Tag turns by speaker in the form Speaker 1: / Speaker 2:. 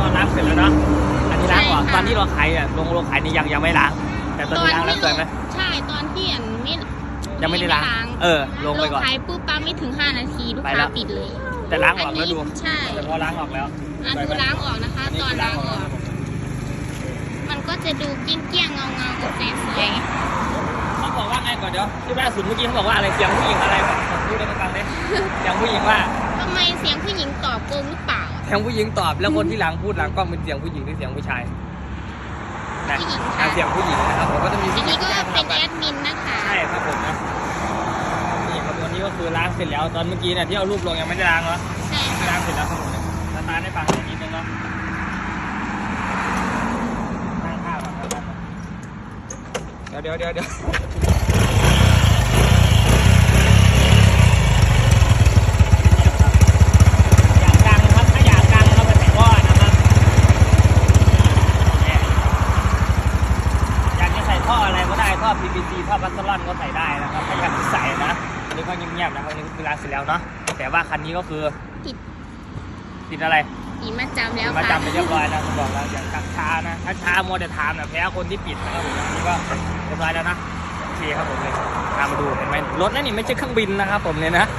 Speaker 1: ตอนล้างเสร็จแล้วเนาะอันนี้ล้างก่อน
Speaker 2: ใช่ค่ะ
Speaker 1: ตอนที่เราขายอะลงลงขายนี่ยังยังไม่ล้าง แต่ตอนนี้ล้างแล้วสวยไหม
Speaker 2: ใช่ตอนที่อันไม่
Speaker 1: ยังไม่ได้ล้าง เออลงไปก่อน
Speaker 2: ขายปุ๊บปั๊บไม่ถึง 5 นาทีลูก
Speaker 1: ไป
Speaker 2: ค้า
Speaker 1: แล้ว
Speaker 2: ปิดเลย
Speaker 1: แต่ล้างออกแล้วดู
Speaker 2: ใช่
Speaker 1: แต่พอล้างออกแล้ว
Speaker 2: อะ
Speaker 1: สวย
Speaker 2: ดู
Speaker 1: ไหม
Speaker 2: ล้างออกนะคะ
Speaker 1: อันนี้
Speaker 2: ตอน
Speaker 1: คือ
Speaker 2: ล้างออก
Speaker 1: แล้วผม
Speaker 2: มันก็จะดูเกลี้ยงๆเงาเงาๆสวย
Speaker 1: เขาบอกว่าไงก่อนเดี๋ยวที่ล่าสุดเมื่อกี้เขาบอกว่าอะไรเสียงผู้หญิงอะไรวะพูดให้ฟังดิเสียงผู้หญิงว่า
Speaker 2: ๆทำไมเสียงผู้หญิงตอบโกงหรือเปล่า
Speaker 1: เสียงผู้หญิงตอบแล้วคนที่หลังพูดหลังกล้องเป็นเสียงผู้หญิงหรือเสียงผู้ชายนะ
Speaker 2: ผู้หญิง
Speaker 1: อะ
Speaker 2: ค่ะ
Speaker 1: เสียงผู้หญิงนะครับผมก็จะมี
Speaker 2: อั
Speaker 1: ผู้
Speaker 2: น
Speaker 1: หญิ
Speaker 2: นี้
Speaker 1: ง
Speaker 2: ก็
Speaker 1: ผู้ชายส
Speaker 2: เป็
Speaker 1: ลั
Speaker 2: น
Speaker 1: บกั
Speaker 2: แอนดมินนะคะ
Speaker 1: ใช่ครับผมนะนี่ครับวันนี้ก็คือล้างเสร็จแล้วตอนเมื่อกี้เนี่ยที่เอารูปลงยังไม่ได้ล้างเนาะ
Speaker 2: ใช่
Speaker 1: ไม่
Speaker 2: ค่ะ
Speaker 1: ล้างเสร็จแล้วครับผมเนี่ยสตาร์ทให้ฟังหน่อยนิดนึงเนาะตั้งค่าก่อนครับเดี๋ยวเดี๋ยวเดี๋ยวเดี๋ยวอยากดังครับถ้าอยากดังก็ไปใส่ท่อนะครับเนี่ยอยากจะใส่ ท่ออะไรก็ได้ท่อ PVC ท่อพัสลอนก็ใส่ได้นะครับถ้าอยากจะใส่นะอันนี้ก็เงียบๆนะครับอันนี้ก็คือล้างเสร็จแล้วเนาะแต่ว่าคันนี้ก็คือ
Speaker 2: ติด
Speaker 1: ติดอะไร
Speaker 2: อีมาจำแล้ว
Speaker 1: มา
Speaker 2: ค่ะ
Speaker 1: จำไปเรียบร้อยแล้วผมบอกแล้วอย่างกักช้านะถ้าช้ามัวแต่ถามนะแพ้คนที่ปิดนะครับผมอันนี้ก็เรียบร้อยแล้วนะโอเคครับผมเลยตามมาดูเห็นไหมรถนั่นนี่ไม่ใช่เครื่องบินนะครับผมเนี่ยนะ